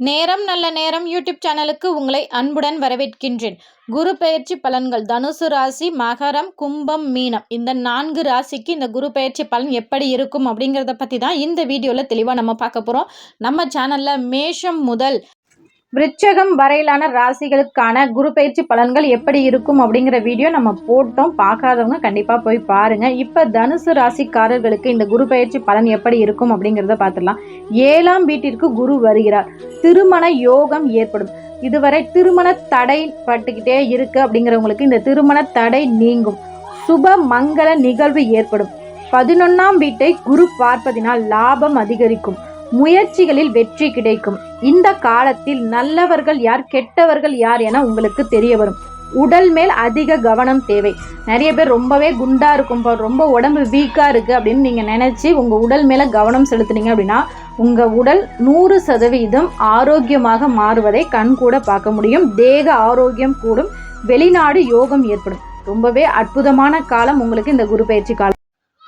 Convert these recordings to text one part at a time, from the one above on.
நேரம் நல்ல நேரம் யூடியூப் சேனலுக்கு உங்களை அன்புடன் வரவேற்கின்றேன். குரு பயிற்சி பலன்கள் தனுசு ராசி மகரம் கும்பம் மீனம். இந்த நான்கு ராசிக்கு இந்த குரு பயிற்சி பலன் எப்படி இருக்கும் அப்படிங்கிறத பற்றி தான் இந்த வீடியோவில் தெளிவாக நம்ம பார்க்க போகிறோம் நம்ம சேனலில் மேஷம் முதல் விருச்சகம் வரையிலான ராசிகளுக்கான குரு பயிற்சி பலன்கள் எப்படி இருக்கும் அப்படிங்கிற வீடியோ நம்ம போட்டோம். பார்க்காதவங்க கண்டிப்பாக போய் பாருங்கள் இப்போ தனுசு ராசிக்காரர்களுக்கு இந்த குரு பயிற்சி பலன் எப்படி இருக்கும் அப்படிங்கிறத பார்த்துடலாம். ஏழாம் வீட்டிற்கு குரு வருகிறார். திருமண யோகம் ஏற்படும். இதுவரை திருமண தடை பட்டுக்கிட்டே இருக்கு அப்படிங்கிறவங்களுக்கு இந்த திருமண தடை நீங்கும். சுப மங்கள நிகழ்வு ஏற்படும். பதினொன்றாம் வீட்டை குரு பார்ப்பதினால் லாபம் அதிகரிக்கும். முயற்சிகளில் வெற்றி கிடைக்கும். இந்த காலத்தில் நல்லவர்கள் யார் கெட்டவர்கள் யார் என உங்களுக்கு தெரிய வரும். உடல் மேல் அதிக கவனம் தேவை. நிறைய பேர் ரொம்பவே குண்டா இருக்கும் ரொம்ப உடம்பு வீக்கா இருக்கு அப்படின்னு நீங்க நினைச்சு உங்க உடல் மேல கவனம் செலுத்துனீங்க அப்படின்னா உங்க உடல் நூறு சதவீதம் ஆரோக்கியமாக மாறுவதை கண் கூட பார்க்க முடியும். தேக ஆரோக்கியம் கூடும். வெளிநாடு யோகம் ஏற்படும். ரொம்பவே அற்புதமான காலம் உங்களுக்கு இந்த குரு பயிற்சி காலம்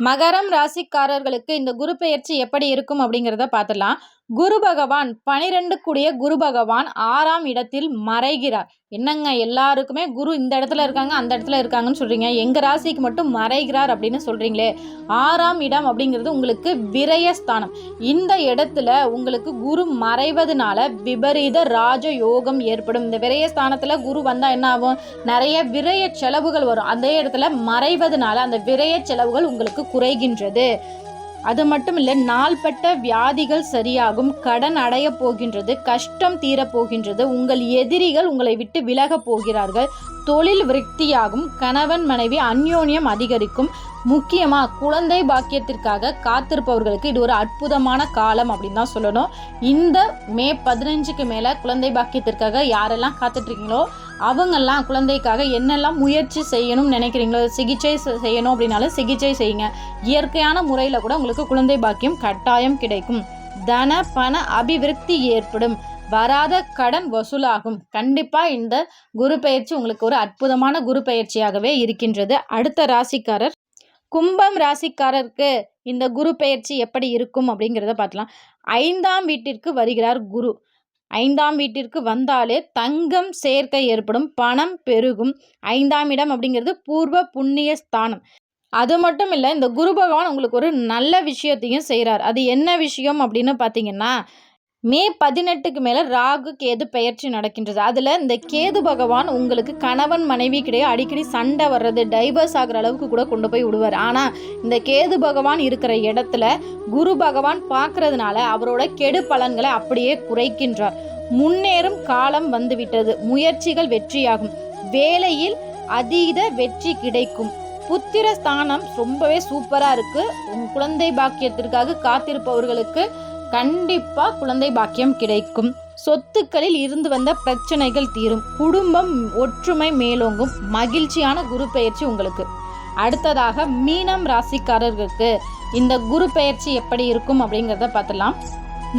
மகரம் ராசிக்காரர்களுக்கு இந்த குரு பெயர்ச்சி எப்படி இருக்கும் அப்படிங்கிறத பார்த்துடலாம். குரு பகவான் பனிரெண்டு கூடிய குரு பகவான் ஆறாம் இடத்தில் மறைகிறார். என்னங்க எல்லாருக்குமே குரு இந்த இடத்துல இருக்காங்க அந்த இடத்துல இருக்காங்கன்னு சொல்றீங்க. எங்க ராசிக்கு மட்டும் மறைகிறார் அப்படின்னு சொல்றீங்களே ஆறாம் இடம் அப்படிங்கிறது உங்களுக்கு விரயஸ்தானம் இந்த இடத்துல உங்களுக்கு குரு மறைவதனால விபரீத ராஜ யோகம் ஏற்படும். இந்த விரயஸ்தானத்துல குரு வந்தா என்ன ஆகும்? நிறைய விரய செலவுகள் வரும். அந்த இடத்துல மறைவதனால அந்த விரய செலவுகள் உங்களுக்கு குறைகின்றது. அது மட்டும் இல்லை நாள்பட்ட வியாதிகள் சரியாகும் கடன் அடைய போகின்றது கஷ்டம் தீரப்போகின்றது உங்கள் எதிரிகள் உங்களை விட்டு விலக போகிறார்கள் தொழில் விருத்தியாகும் கணவன் மனைவி அந்யோன்யம் அதிகரிக்கும். முக்கியமாக குழந்தை பாக்கியத்திற்காக காத்திருப்பவர்களுக்கு இது ஒரு அற்புதமான காலம் அப்படின்னு தான் சொல்லணும். இந்த மே பதினஞ்சுக்கு மேலே குழந்தை பாக்கியத்திற்காக யாரெல்லாம் காத்துட்ருக்கீங்களோ அவங்கெல்லாம் குழந்தைக்காக என்னெல்லாம் முயற்சி செய்யணும்னு நினைக்கிறீங்களோ சிகிச்சை செய்யணும் அப்படின்னாலும் சிகிச்சை செய்யுங்க. இயற்கையான முறையில் கூட உங்களுக்கு குழந்தை பாக்கியம் கட்டாயம் கிடைக்கும். தன பண அபிவிருத்தி ஏற்படும். வராத கடன் வசூலாகும். கண்டிப்பாக இந்த குரு பயிற்சி உங்களுக்கு ஒரு அற்புதமான குரு பயிற்சியாகவே இருக்கின்றது. அடுத்த ராசிக்காரர். கும்பம் ராசிக்காரருக்கு இந்த குரு பயிற்சி எப்படி இருக்கும் அப்படிங்கிறத பார்க்கலாம். ஐந்தாம் வீட்டிற்கு வருகிறார் குரு. ஐந்தாம் வீட்டிற்கு வந்தாலே தங்கம் சேர்க்கை ஏற்படும் பணம் பெருகும். ஐந்தாம் இடம் அப்படிங்கிறது பூர்வ புண்ணிய ஸ்தானம். அது மட்டும் இல்லை இந்த குரு பகவான் உங்களுக்கு ஒரு நல்ல விஷயத்தையும் செய்கிறார் அது என்ன விஷயம் அப்படின்னு பார்த்தீங்கன்னா மே பதினெட்டுக்கு மேலே ராகு கேது பெயர்ச்சி நடக்கின்றது. அதில் இந்த கேது பகவான் உங்களுக்கு கணவன் மனைவி கிடையாது அடிக்கடி சண்டை வர்றது டைவர்ஸ் ஆகிற அளவுக்கு கூட கொண்டு போய் விடுவார். ஆனால் இந்த கேது பகவான் இருக்கிற இடத்துல குரு பகவான் பார்க்கறதுனால அவரோட கெடு பலன்களை அப்படியே குறைக்கின்றார். முன்னேறும் காலம் வந்துவிட்டது. முயற்சிகள் வெற்றியாகும். வேலையில் அதீத வெற்றி கிடைக்கும். புத்திர ஸ்தானம் ரொம்பவே சூப்பராக இருக்குது உன் குழந்தை பாக்கியத்திற்காக காத்திருப்பவர்களுக்கு கண்டிப்பாக குழந்தை பாக்கியம் கிடைக்கும். சொத்துக்களில் இருந்து வந்த பிரச்சனைகள் தீரும். குடும்பம் ஒற்றுமை மேலோங்கும். மகிழ்ச்சியான குரு பயிற்சி உங்களுக்கு. அடுத்ததாக மீனம் ராசிக்காரர்களுக்கு இந்த குரு பயிற்சி எப்படி இருக்கும் அப்படிங்கிறத பார்த்துலாம்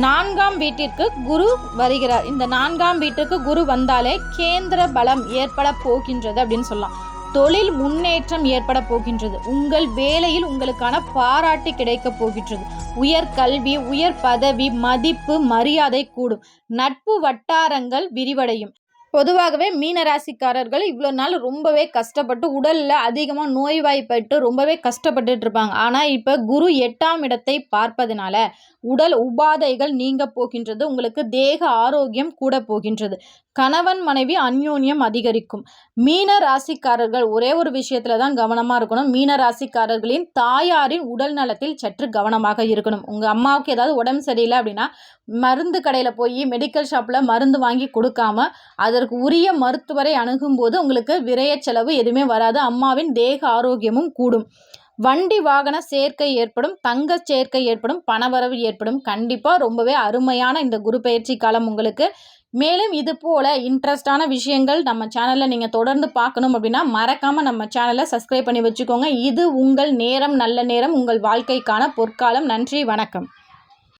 நான்காம் வீட்டிற்கு குரு வருகிறார். இந்த நான்காம் வீட்டுக்கு குரு வந்தாலே கேந்திர பலம் ஏற்பட போகின்றது அப்படின்னு சொல்லலாம். தொழில் முன்னேற்றம் ஏற்பட போகின்றது. உங்கள் வேலையில் உங்களுக்கான பாராட்டு கிடைக்க போகின்றது. உயர் கல்வி உயர் பதவி மதிப்பு மரியாதை கூடும். நட்பு வட்டாரங்கள் விரிவடையும். பொதுவாகவே மீனராசிக்காரர்கள் இவ்வளோ நாள் ரொம்பவே கஷ்டப்பட்டு உடலில் அதிகமாக நோய்வாய்ப்பட்டு ரொம்பவே கஷ்டப்பட்டுட்டு இருப்பாங்க. ஆனால் இப்போ குரு எட்டாம் இடத்தை பார்ப்பதனால உடல் உபாதைகள் நீங்க போகின்றது உங்களுக்கு தேக ஆரோக்கியம் கூட போகின்றது. கணவன் மனைவி அந்யோன்யம் அதிகரிக்கும். மீன ராசிக்காரர்கள் ஒரே ஒரு விஷயத்துல தான் கவனமாக இருக்கணும். மீன ராசிக்காரர்களின் தாயாரின் உடல் நலத்தில் சற்று கவனமாக இருக்கணும். உங்கள் அம்மாவுக்கு ஏதாவது உடம்பு சரியில்லை அப்படின்னா மருந்து கடையில் போய் மெடிக்கல் ஷாப்பில் மருந்து வாங்கி கொடுக்காம அதற்கு உரிய மருத்துவரை அணுகும்போது உங்களுக்கு விரைய செலவு எதுவுமே வராது. அம்மாவின் தேக ஆரோக்கியமும் கூடும். வண்டி வாகன சேர்க்கை ஏற்படும் தங்க சேர்க்கை ஏற்படும் பணவரவு ஏற்படும். கண்டிப்பாக ரொம்பவே அருமையான இந்த குரு பயிற்சி காலம் உங்களுக்கு. மேலும் இது போல் இன்ட்ரெஸ்டான விஷயங்கள் நம்ம சேனலில் நீங்கள் தொடர்ந்து பார்க்கணும் அப்படின்னா மறக்காமல் நம்ம சேனலை சப்ஸ்கிரைப் பண்ணி வச்சுக்கோங்க. இது உங்கள் நேரம் நல்ல நேரம் உங்கள் வாழ்க்கைக்கான பொற்காலம். நன்றி வணக்கம்.